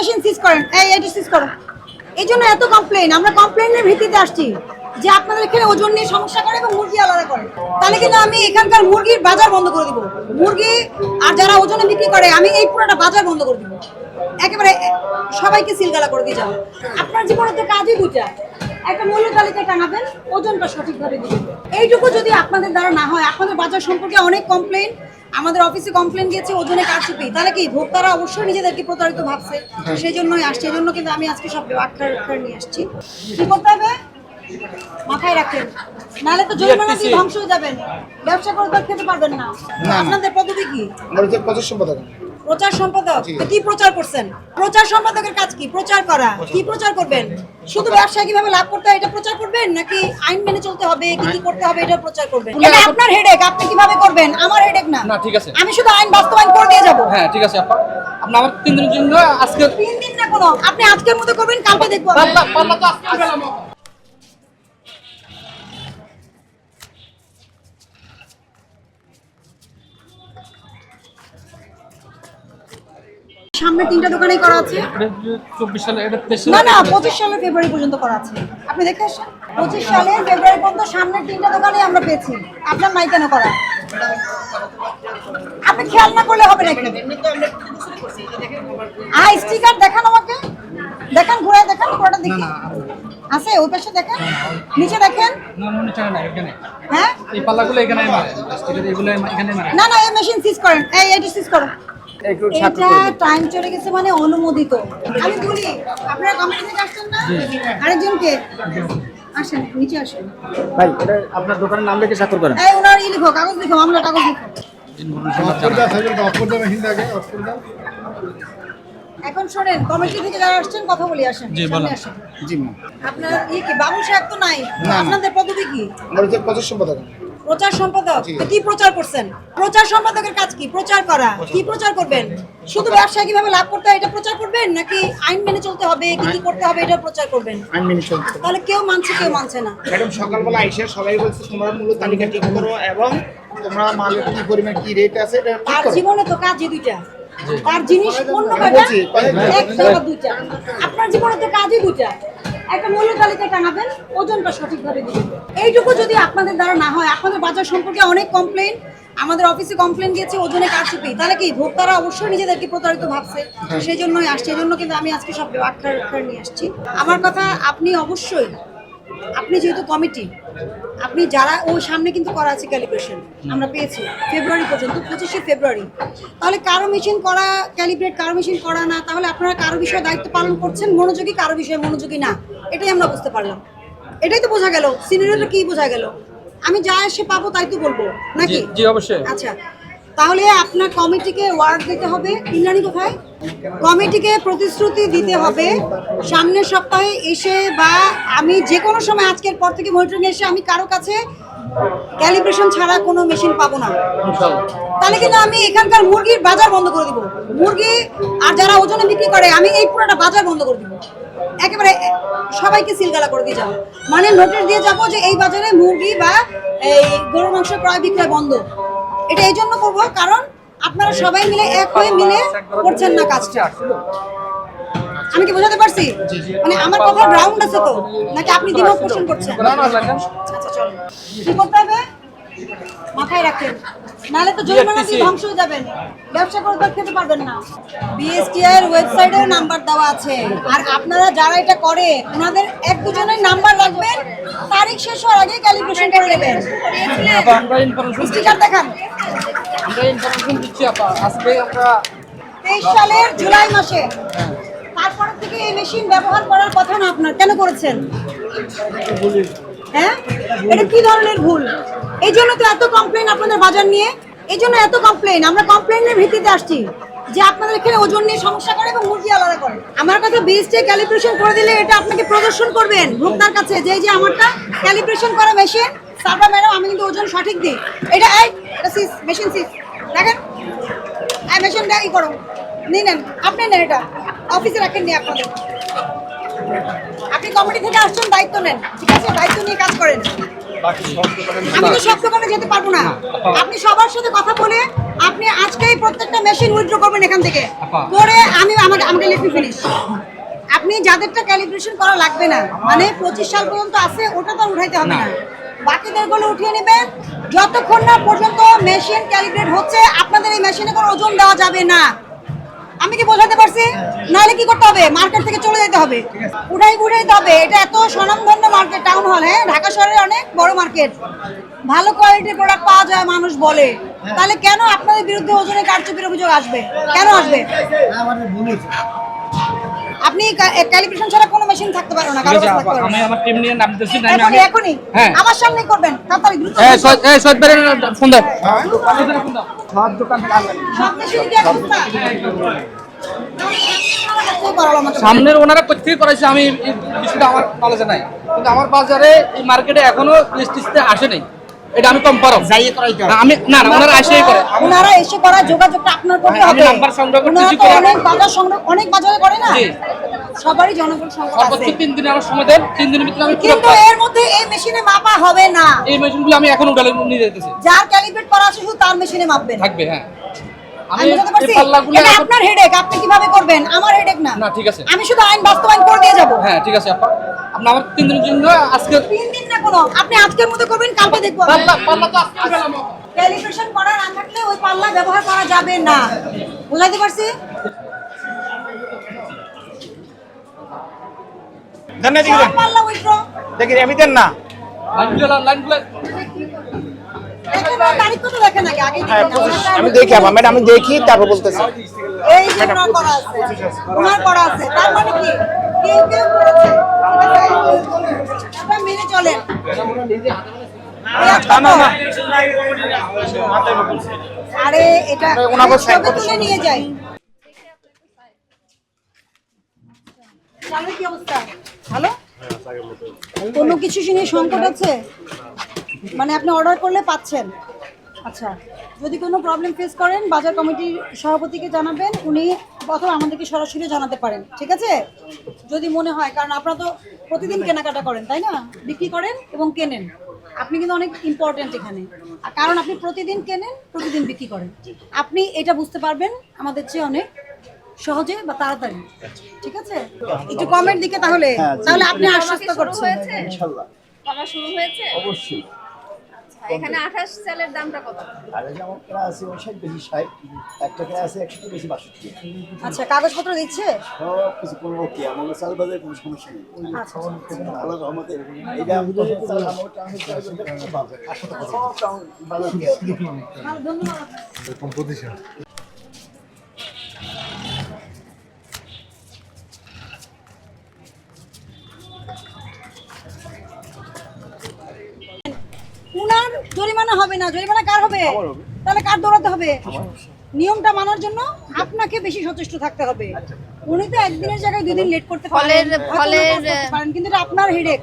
Machine সিজ করেন। এই, এটি সিজ করো। এই জন্য এত কমপ্লেন আমরা কমপ্লেনের ভিত্তিতে আসছি যে আপনাদের এখানে ওজন নিয়ে সমস্যা করে এবং মুরগি আলাদা করে। তাহলে কিন্তু আমি এখানকার মুরগির বাজার বন্ধ করে দিব। মুরগি আর যারা ওজনে বিক্রি করে, আমি এই পুরোটা বাজার বন্ধ করে দিব। একেবারে সবাইকে সিলগালা করে দিয়ে যাব আপনার জীবনে তো কাজই দুটা একটা মূল্য তালিকা টানাবেন ওজনটা সঠিকভাবে দিবেন। এইটুকু যদি আপনাদের দ্বারা না হয়, আপনাদের বাজার সম্পর্কে অনেক কমপ্লেন আমাদের অফিসে কমপ্লেন গিয়েছে ওজনে কারচুপি। তাহলে কি ভোক্তারা অবশ্যই নিজেদেরকে প্রতারিত ভাবছে? সেই জন্যই আসছে এই জন্য কিন্তু আমি আজকে সব আক্ষার আক্ষার নিয়ে আসছি। কি করতে হবে? মাথায় রাখেন। নাহলে তো জরিমানা দিয়ে ধ্বংস হয়ে যাবেন। ব্যবসা করে খেতে পারবেন না। আপনাদের পদ্ধতি কি? আমাদের প্রচার সম্পাদক। প্রচার সম্পাদক? কি প্রচার করছেন? প্রচার সম্পাদকের কাজ কি? প্রচার করা? কি প্রচার করবেন? শুধু ব্যবসা কীভাবে লাভ করতে হয় এটা প্রচার করবেন নাকি আইন মেনে চলতে হবে কি কি করতে হবে এটা প্রচার করবেন? এটা আপনার হেডেক আপনি কীভাবে করবেন? আমার হেডেক না। না, ঠিক আছে। আমি শুধু আইন বাস্তবায়ন করে দিয়ে যাব। হ্যাঁ ঠিক আছে। আপা আপনি আমার তিন দিনের জন্য আজকে তিন দিন না কোনো আপনি আজকের মধ্যে করবেন কালকে দেখব পাল্লা পাল্লা তো আজকে সামনে তিনটা দোকানেই করা আছে? চব্বিশ সালে এটা না না পঁচিশ সালের ফেব্রুয়ারি পর্যন্ত করা আছে। আপনি দেখে আসেন। পঁচিশ সালে ফেব্রুয়ারি পর্যন্ত সামনের তিনটা দোকানে আমরা পেয়েছি। আপনার নাই কেন করা? আপনি খেয়াল না করলে হবে নাকি আই স্টিকার দেখান আমাকে। দেখান ঘুরে দেখান পুরোটা দেখি। আছে ওই পাশে দেখেন। নিচে দেখেন। না না নিচে না এখানে। হ্যাঁ? এই পাল্লাগুলো এখানে মারে স্টিকার এগুলো এখানে মারে। না না এই মেশিন সিজ করেন। এই এটি সিজ করুন। এটা টাইম চলে গেছে মানে অনুমোদিত। আমি বলি আপনারা কোম্পানি থেকে আসছেন না? আরেকজনকে? আসেন নিচে আসেন। ভাই এটা আপনার দোকানের নাম লিখে স্বাক্ষর করেন। এই ওনার ই লিখো কাগজ লিখো আমরা কাগজ লিখো। এখন শোনেন কমিটি থেকে যারা আসছেন কথা বলি আসেন জি, সামনে বলো। আসেন। জি আপনার ই কি বাবু সাহেব তো নাই? আপনাদের পদ্ধতি কি? আমার হচ্ছে প্রচার সম্পাদক? কি প্রচার করছেন? প্রচার সম্পাদকের কাজ কি? প্রচার করা। কি প্রচার করবেন? শুধু ব্যবসা কীভাবে লাভ করতে হয় এটা প্রচার করবেন নাকি আইন মেনে চলতে হবে কি কি করতে হবে এটা প্রচার করবেন? আইন মেনে চলতে তাহলে কেউ মানছে কেউ মানছে না। ম্যাডাম সকালবেলা আইসে সবাই বলছে তোমরা মূল্য তালিকা ঠিক করো এবং তোমরা মালের কি পরিমাণ কি রেট আছে এটা তার করো। জীবনে তো কাজই দুইটা। তার জিনিস পণ্য একটা বা দুইটা। আপনার জীবনে তো কাজই দুইটা। একটা মূল্য তালিকা টানাবেন ওজনটা সঠিকভাবে দিবেন। এইটুকু যদি আপনাদের দ্বারা না হয় আপনাদের বাজার সম্পর্কে অনেক কমপ্লেন আমাদের অফিসে কমপ্লেন গিয়েছে ওজনে কারচুপি তাহলে কি ভোক্তারা অবশ্যই নিজেদেরকে প্রতারিত ভাবছে? সেই জন্যই আসছে। এই জন্য কিন্তু আমি আজকে সব আক্ষার আক্ষার নিয়ে আসছি। আমার কথা আপনি অবশ্যই আপনি যেহেতু কমিটি আপনি যারা ওই সামনে কিন্তু করা আছে ক্যালিব্রেশন আমরা পেয়েছি ফেব্রুয়ারি পর্যন্ত পঁচিশে ফেব্রুয়ারি তাহলে কারও মেশিন করা ক্যালিব্রেট কারও মেশিন করা না তাহলে আপনারা কারও বিষয়ে দায়িত্ব পালন করছেন মনোযোগী কারও বিষয়ে মনোযোগী না এটাই আমরা বুঝতে পারলাম। এটাই তো বোঝা গেল সিনিয়রটা কি বোঝা গেল? আমি যা এসে পাবো তাই তো বলব নাকি? জি, অবশ্যই। আচ্ছা তাহলে আপনার কমিটিকে ওয়ার্ড দিতে হবে। ইন্দ্রাণী কোথায়? কমিটিকে প্রতিশ্রুতি দিতে হবে। সামনের সপ্তাহে এসে বা আমি যে কোনো সময় আজকের পর থেকে মনিটরিং এসে আমি কারও কাছে ক্যালিব্রেশন ছাড়া কোনো মেশিন পাবো না। তাহলে কিন্তু আমি এখানকার মুরগির বাজার বন্ধ করে দিব। মুরগি আর যারা ওজনে বিক্রি করে, আমি এই পুরোটা বাজার বন্ধ করে দিব। একেবারে সবাইকে সিলগালা করে দিয়ে যাব মানে নোটিশ দিয়ে যাব যে এই বাজারে মুরগি বা এই গরুর মাংস ক্রয় বিক্রয় বন্ধ। এটা এই জন্য করব কারণ আপনারা সবাই মিলে এক হয়ে মিলে করছেন না কাজটা। আমি কি বোঝাতে পারছি? মানে আমার কথা গ্রাউন্ড আছে তো নাকি আপনি দ্বিমত পোষণ করছেন? না না লাগেন আচ্ছা চলো। কি করতে হবে? মাথায় রাখেন। নাহলে তো জরিমানা দিয়ে ধ্বংস হয়ে যাবেন। ব্যবসা করে খেতে পারবেন না। বিএসটিআই এর ওয়েবসাইটেও নাম্বার দেওয়া আছে। আর আপনারা যারা এটা করে ওনাদের এক দুজনের নাম্বার রাখবেন তারিখ শেষ হওয়ার আগে ক্যালিব্রেশন করে নেবেন। স্টিকার দেখান। আমরা ইনফরমেশন দিচ্ছি আপা। আজকে আমরা তেইশ সালের জুলাই মাসে। তারপর থেকে এই মেশিন ব্যবহার করার কথা না আপনার। কেন করেছেন? হ্যাঁ? এটা কি ধরনের ভুল? এই জন্য তো এত কমপ্লেন আপনাদের বাজার নিয়ে। এই জন্য এত কমপ্লেন আমরা কমপ্লেনের ভিত্তিতে আসছি যে আপনাদের এখানে ওজন নিয়ে সমস্যা করে এবং মুরগি আলাদা করে। আমার কথা বিএসটি ক্যালিব্রেশন করে দিলে এটা আপনাকে প্রদর্শন করবেন ভোক্তার কাছে যে যে আমারটা ক্যালিব্রেশন করা মেশিন সারবা ম্যাডাম আমি কিন্তু ওজন সঠিক দিই। এটা এই, এটা সিস মেশিন সিস দেখেন? এই মেশিনটা ই করো। নিয়ে নেন। আপনি নেন এটা। অফিসে রাখেন নি আপনাদের। আপনি কমিটি থেকে আসছেন দায়িত্ব নেন ঠিক আছে? দায়িত্ব নিয়ে কাজ করেন। আমি তো সব দোকানে যেতে পারব না। আপনি সবার সাথে কথা বলে আপনি আজকেই প্রত্যেকটা মেশিন উইথড্র করবেন এখান থেকে। করে আমি আমাকে আমাকে লিখে ফিনিশ আপনি যাদেরটা ক্যালিব্রেশন করা লাগবে না মানে পঁচিশ সাল পর্যন্ত আছে ওটা তো উঠাইতে হবে না। বাকিদেরগুলো উঠিয়ে নেবেন যতক্ষণ না পর্যন্ত মেশিন ক্যালিব্রেট হচ্ছে আপনাদের এই মেশিনে কোনো ওজন দেওয়া যাবে না। আমি কি বোঝাতে পারছি? নাহলে কি করতে হবে? মার্কেট থেকে চলে যেতে হবে। উঠাই উঠাই হবে। এটা এত স্বনামধন্য মার্কেট টাউন হল হ্যাঁ? ঢাকা শহরের অনেক বড় মার্কেট। ভালো কোয়ালিটির প্রোডাক্ট পাওয়া যায় মানুষ বলে। তাহলে কেন আপনাদের বিরুদ্ধে ওজনে কারচুপির অভিযোগ আসবে? কেন আসবে? আপনি ক্যালিব্রেশন ছাড়া কোনো মেশিন থাকতে পারো না ঠিক কারও আছে কাছে আপা, থাকতে পারো আমি আমার টিম নিয়ে নামতেছি না আমি এখনই এখনই। হ্যাঁ। আমার সামনেই করবেন তাড়াতাড়ি দ্রুত এই সৈয়দ এই সৈয়দ ভাইয়ের ফোন দাও। সব দোকান সামনের ওনারা কোথেকে করেছে আমি বিষয়টা আমার নলেজে নাই। কিন্তু আমার বাজারে এই মার্কেটে এখনও আসে নাই। এটা আমি কম পারো। যাইয়ে করাইতে আমি না না ওনারা আসেই করে। ওনারা এসে করা যোগাযোগটা আপনার করতে আমি হবে। নাম্বার সংগ্রহ করতেছি করে। অনেক বাজার সংগ্রহ অনেক বাজারে করে না? জি। সবারই জনগণ সংগ্রহ সর্বোচ্চ দিনে আমার সময় দেন তিন দিনের ভিতরে আমি কিন্তু এর মধ্যে এই মেশিনে মাপা হবে না। এই মেশিনগুলো আমি এখন উঠালে নিয়ে যেতেছি যার ক্যালিব্রেট করা আছে শুধু তার মেশিনে মাপবেন। থাকবে হ্যাঁ। আমি এটা আপনার হেডেক আপনি কীভাবে করবেন? আমার হেডেক না। না, ঠিক আছে। আমি শুধু আইন বাস্তবায়ন করে দিয়ে যাব। হ্যাঁ ঠিক আছে। আপা আপনি আমার তিন দিনের জন্য আজকে কোনো আপনি আজকের মধ্যে করবেন কালকে দেখব পাল্লা পাল্লা তো আজকে উঠালাম আপা। ক্যালিব্রেশন করা না থাকলে ওই পাল্লা ব্যবহার করা যাবে না। বুঝাইতে পারছি। পাল্লা উইথড্র দেখি আমি দেন না। হ্যাঁ আমি দেখি আবার। ম্যাডাম আমি দেখি তারপর বলতেছি। এই যে ওনার করা আছে ওনার করা আছে। তার মানে কি? কেউ কেউ করেছে আপনারা মেনে চলেন। আরে এটা তুলে নিয়ে যাই কি অবস্থা? ভালো? কোনো কিছু নিয়ে সংকট আছে? মানে আপনি অর্ডার করলে পাচ্ছেন? আচ্ছা। যদি কোনো প্রবলেম ফেস করেন বাজার কমিটির সভাপতিকে জানাবেন উনি অথবা আমাদেরকে সরাসরি জানাতে পারেন ঠিক আছে? যদি মনে হয় কারণ আপনারা তো প্রতিদিন কেনাকাটা করেন তাই না? বিক্রি করেন এবং কেনেন। আপনি কিন্তু অনেক ইম্পর্টেন্ট এখানে। আর কারণ আপনি প্রতিদিন কেনেন প্রতিদিন বিক্রি করেন। আপনি এটা বুঝতে পারবেন আমাদের চেয়ে অনেক সহজে বা তাড়াতাড়ি ঠিক আছে? একটু কমেন্ট দিকে তাহলে। তাহলে আপনি আশ্বস্ত করছেন। কমা শুরু হয়েছে? অবশ্যই। এখানে আঠাশ চালের দামটা কত? আর এই যে আছে ষাট বেশি ষাট। একটা কেনা আছে একশো বেশি বাষট্টি। আচ্ছা কাগজপত্র দিচ্ছে? সব কিছু কোনো ওকে আমাদের চাল বাজারে কোনো সমস্যা নেই। আচ্ছা আল্লাহ রহমতে এটা আমি তো চাল আমার টাউন চাল বাজারে খুব ভালো। সব টাউন বাজার। জরিমানা হবে না জরিমানা কার হবে? তাহলে কার দৌড়াতে হবে? নিয়মটা মানার জন্য আপনাকে বেশি সচেষ্ট থাকতে হবে। উনি তো একদিনের জায়গায় দুই দিন লেট করতে পারেন কিন্তু এটা আপনার হেডেক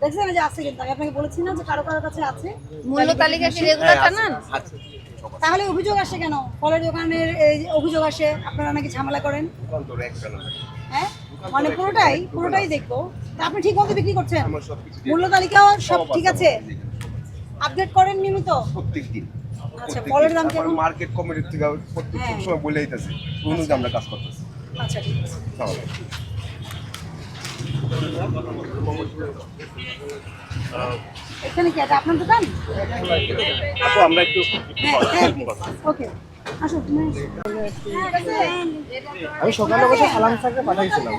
দেখছেন যে আছে কিন্তু আমি আপনাকে বলেছি না যে কারও কারও কাছে আছে। মূল্য তালিকা কি রেগুলার টানান? তাহলে অভিযোগ আসে কেন? ফলের দোকানের এই যে অভিযোগ আসে আপনারা নাকি ঝামেলা করেন? হ্যাঁ। মানে পুরোটাই পুরোটাই দেখব। তা আপনি ঠিক মতো বিক্রি করছেন? মূল্য তালিকাও সব ঠিক আছে। আপডেট করেন নিয়মিত? প্রত্যেক দিন আচ্ছা ফলের দাম কেমন? মার্কেট কমিটির থেকে প্রত্যেক হ্যাঁ। সময় বলে দিতেছে অনুযায়ী আমরা কাজ করতেছি। আচ্ছা ঠিক আছে। এখানে কি এটা আপনার দোকান? আপু আমরা একটু হ্যাঁ হ্যাঁ ওকে। আমি সকালে বসে সালাম স্যারকে পাঠাইছিলাম।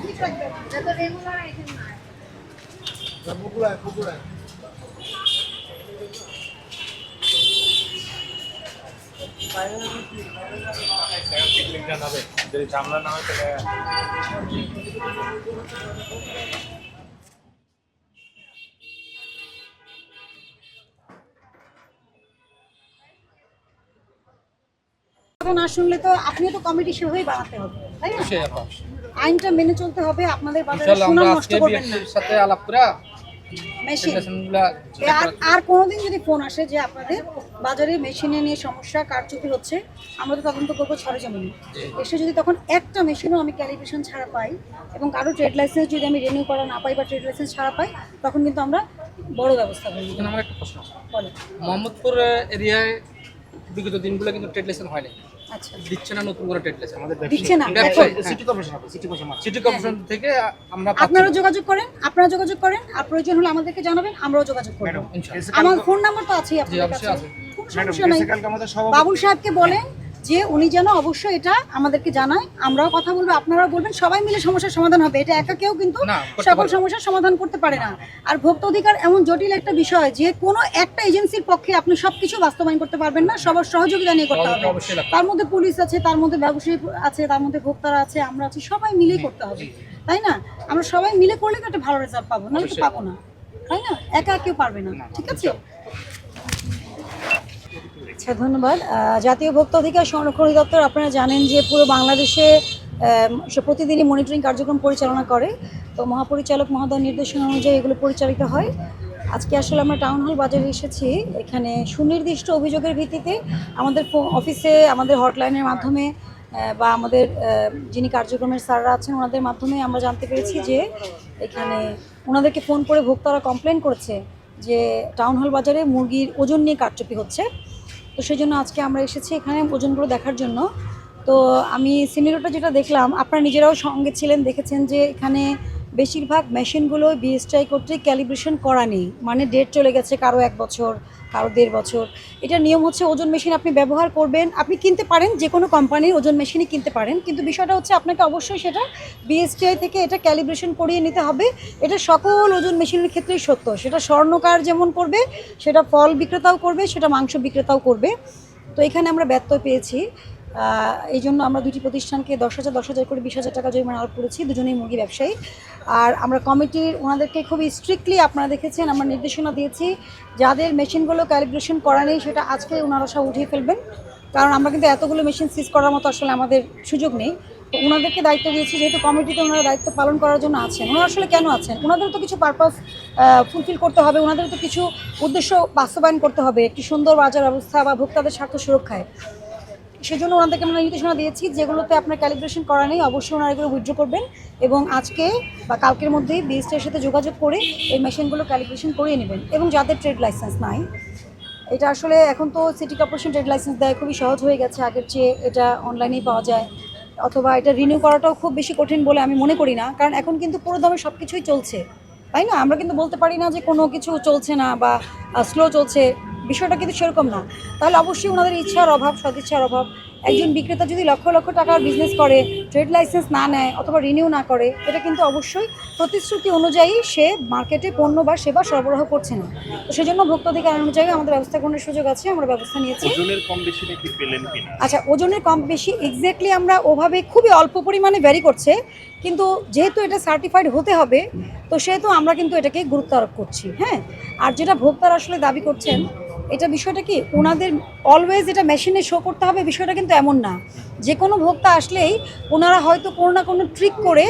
না শুনলে তো আপনিও তো কমিটি সেভাবেই বানাতে হবে তাই না? আইনটা মেনে চলতে হবে আপনাদের বাজারে সুনাম নষ্ট আজকে করবেন না। সাথে আলাপ করে মেশিন আর আর কোনোদিন যদি ফোন আসে যে আপনাদের বাজারে মেশিনে নিয়ে সমস্যা কারচুপি হচ্ছে আমরা তো তদন্ত করব ছড়ে জমিনে। এসে যদি তখন একটা মেশিনও আমি ক্যালিব্রেশন ছাড়া পাই এবং কারও ট্রেড লাইসেন্স যদি আমি রিনিউ করা না পাই বা ট্রেড লাইসেন্স ছাড়া পাই তখন কিন্তু আমরা বড় ব্যবস্থা করি আমার একটা প্রশ্ন। মোহাম্মদপুর এরিয়ায় বিগত দিনগুলো কিন্তু ট্রেড লাইসেন্স হয়নি। আচ্ছা দিচ্ছে না নতুন করে আমাদের দিচ্ছে না city corporation city corporation city corporation থেকে আমরা আপনারা যোগাযোগ করেন আপনারা যোগাযোগ করেন আর প্রয়োজন হলে আমাদেরকে জানাবেন আমরাও যোগাযোগ করব। ইনশাআল্লাহ। আমার ফোন নাম্বার তো আছেই আপনাদের কাছে। কোনো সমস্যা নাই। বাবুল সাহেবকে বলেন যে উনি যেন অবশ্যই এটা আমাদেরকে জানায় আমরাও কথা বলব আপনারাও বলবেন সবাই মিলে সমস্যার সমাধান হবে। এটা একা কেউ কিন্তু সকল সমস্যার সমাধান করতে পারে না। আর ভোক্তা অধিকার এমন জটিল একটা বিষয় যে কোনো একটা এজেন্সির পক্ষে আপনি সবকিছু বাস্তবায়ন করতে পারবেন না সবার সহযোগিতা নিয়ে করতে হবে। তার মধ্যে পুলিশ আছে তার মধ্যে ব্যবসায়ী আছে তার মধ্যে ভোক্তারা আছে আমরা আছি সবাই মিলেই করতে হবে। তাই না? আমরা সবাই মিলে করলে তো একটা ভালো রেজাল্ট পাবো নাহলে তো। পাবো না। তাই না? একা কেউ পারবে না। ঠিক আছে? আচ্ছা ধন্যবাদ। জাতীয় ভোক্তা অধিকার সংরক্ষণ অধিদপ্তর, আপনারা জানেন যে পুরো বাংলাদেশে প্রতিদিনই মনিটরিং কার্যক্রম পরিচালনা করে। তো মহাপরিচালক মহোদয় নির্দেশনা অনুযায়ী এগুলো পরিচালিত হয়। আজকে আসলে আমরা টাউন হল বাজারে এসেছি। এখানে সুনির্দিষ্ট অভিযোগের ভিত্তিতে আমাদের অফিসে, আমাদের হটলাইনের মাধ্যমে বা আমাদের যিনি কার্যক্রমের স্যাররা আছেন, ওনাদের মাধ্যমে আমরা জানতে পেরেছি যে এখানে ওনাদেরকে ফোন করে ভোক্তারা কমপ্লেন করেছে যে টাউন হল বাজারে মুরগির ওজন নিয়ে কারচুপি হচ্ছে। তো সেই জন্য আজকে আমরা এসেছি এখানে ওজনগুলো দেখার জন্য। তো আমি সিনেরোটা যেটা দেখলাম, আপনারা নিজেরাও সঙ্গে ছিলেন, দেখেছেন যে এখানে বেশিরভাগ মেশিনগুলো বিএসটাই কর্তৃক ক্যালিব্রেশন করা নেই। মানে ডেট চলে গেছে কারও এক বছর কারও দেড় বছর। এটা নিয়ম হচ্ছে ওজন মেশিন আপনি ব্যবহার করবেন। আপনি কিনতে পারেন যে কোনো কোম্পানির ওজন মেশিনই কিনতে পারেন। কিন্তু বিষয়টা হচ্ছে আপনাকে অবশ্যই সেটা বিএসটিআই থেকে এটা ক্যালিব্রেশন করিয়ে নিতে হবে। এটা সকল ওজন মেশিনের ক্ষেত্রেই সত্য। সেটা স্বর্ণকার যেমন করবে, সেটা ফল বিক্রেতাও করবে, সেটা মাংস বিক্রেতাও করবে। তো এখানে আমরা ব্যত্যয় পেয়েছি। এই জন্য আমরা দুটি প্রতিষ্ঠানকে দশ হাজার দশ হাজার করে বিশ হাজার টাকা জরিমানা আরোপ করেছি, দুজনেই মুরগি ব্যবসায়ী। আর আমরা কমিটির, ওনাদেরকে খুবই স্ট্রিক্টলি আপনারা দেখেছেন, আমরা নির্দেশনা দিয়েছি, যাদের মেশিনগুলো ক্যালিব্রেশন করা নেই, সেটা আজকে ওনারা সব উঠিয়ে ফেলবেন। কারণ আমরা কিন্তু এতগুলো মেশিন সিজ করার মতো আসলে আমাদের সুযোগ নেই। তো ওনাদেরকে দায়িত্ব দিয়েছি, যেহেতু কমিটিতে ওনারা দায়িত্ব পালন করার জন্য আছেন। ওনারা আসলে কেন আছেন? ওনাদের তো কিছু পারপাস ফুলফিল করতে হবে ওনাদের তো কিছু উদ্দেশ্য বাস্তবায়ন করতে হবে, একটি সুন্দর বাজার ব্যবস্থা বা ভোক্তাদের স্বার্থ সুরক্ষায়। সেজন্য ওনাদেরকে আমরা নির্দেশনা দিয়েছি। যেগুলোতে আপনার ক্যালিব্রেশন করা নেই, অবশ্যই ওনারা এগুলো উইথড্র করবেন এবং আজকে বা কালকের মধ্যেই বিএসটির সাথে যোগাযোগ করে এই মেশিনগুলো ক্যালিব্রেশন করিয়ে নেবেন। এবং যাদের ট্রেড লাইসেন্স নাই, এটা আসলে এখন তো সিটি কর্পোরেশন ট্রেড লাইসেন্স দেয় খুবই সহজ হয়ে গেছে। আগের চেয়ে এটা অনলাইনেই পাওয়া যায়, অথবা এটা রিনিউ করাটাও খুব বেশি কঠিন বলে আমি মনে করি না। কারণ এখন কিন্তু পুরো দমে সব কিছুই চলছে, তাই না? আমরা কিন্তু বলতে পারি না যে কোনো কিছু চলছে না বা স্লো চলছে। বিষয়টা কিন্তু সেরকম না। তাহলে অবশ্যই ওনাদের ইচ্ছার অভাব সদিচ্ছার অভাব। একজন বিক্রেতা যদি লক্ষ লক্ষ টাকার বিজনেস করে ট্রেড লাইসেন্স না নেয় অথবা রিনিউ না করে এটা কিন্তু অবশ্যই প্রতিশ্রুতি অনুযায়ী সে মার্কেটে পণ্য বা সেবা সরবরাহ করছে না। তো সেই সেজন্য ভোক্তাধিকার অনুযায়ী আমাদের ব্যবস্থা গ্রহণের সুযোগ আছে আমরা ব্যবস্থা নিয়েছি। ওজনের কম বেশি নাকি পেলেন আচ্ছা ওজনের কম বেশি এক্স্যাক্টলি আমরা ওভাবে খুবই অল্প পরিমাণে ভ্যারি করছে কিন্তু যেহেতু এটা সার্টিফাইড হতে হবে তো সেহেতু আমরা কিন্তু এটাকে গুরুত্ব আরোপ করছি হ্যাঁ? আর যেটা ভোক্তারা আসলে দাবি করছেন এটা বিষয়টা কি? ওনাদের অলওয়েজ এটা মেশিনে শো করতে হবে বিষয়টা কিন্তু এমন না। যে কোনো ভোক্তা আসলেই ওনারা হয়তো কোনো না কোনো ট্রিক করে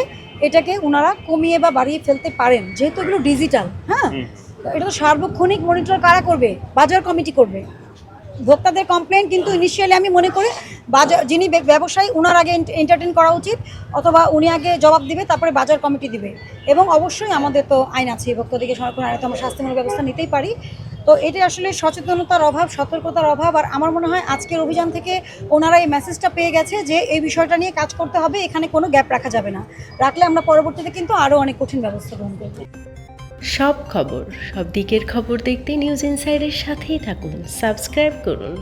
এটাকে ওনারা কমিয়ে বা বাড়িয়ে ফেলতে পারেন। যেহেতু এগুলো ডিজিটাল হ্যাঁ? এটা তো সার্বক্ষণিক মনিটর কারা করবে? বাজার কমিটি করবে। ভোক্তাদের কমপ্লেন কিন্তু ইনিশিয়ালি আমি মনে করি বাজার যিনি ব্যবসায়ী ওনার আগে এন্টারটেন করা উচিত অথবা উনি আগে জবাব দিবে তারপরে বাজার কমিটি দিবে। এবং অবশ্যই আমাদের তো আইন আছে ভোক্তাদিকে সংরক্ষণ আইনে তো আমরা শাস্তিমূলক ব্যবস্থা নিতেই পারি। তো এটা আসলে সচেতনতার অভাব, সতর্কতার অভাব। আর আমার মনে হয় আজকের অভিযান থেকে ওনারা এই মেসেজটা পেয়ে গেছে যে এই বিষয়টা নিয়ে কাজ করতে হবে, এখানে কোনো গ্যাপ রাখা যাবে না। রাখলে আমরা পরবর্তীতে কিন্তু আরও অনেক কঠিন ব্যবস্থা গ্রহণ করব। সব খবর, সব দিকের খবর দেখতে নিউজ ইনসাইডের সাথেই থাকুন। সাবস্ক্রাইব করুন।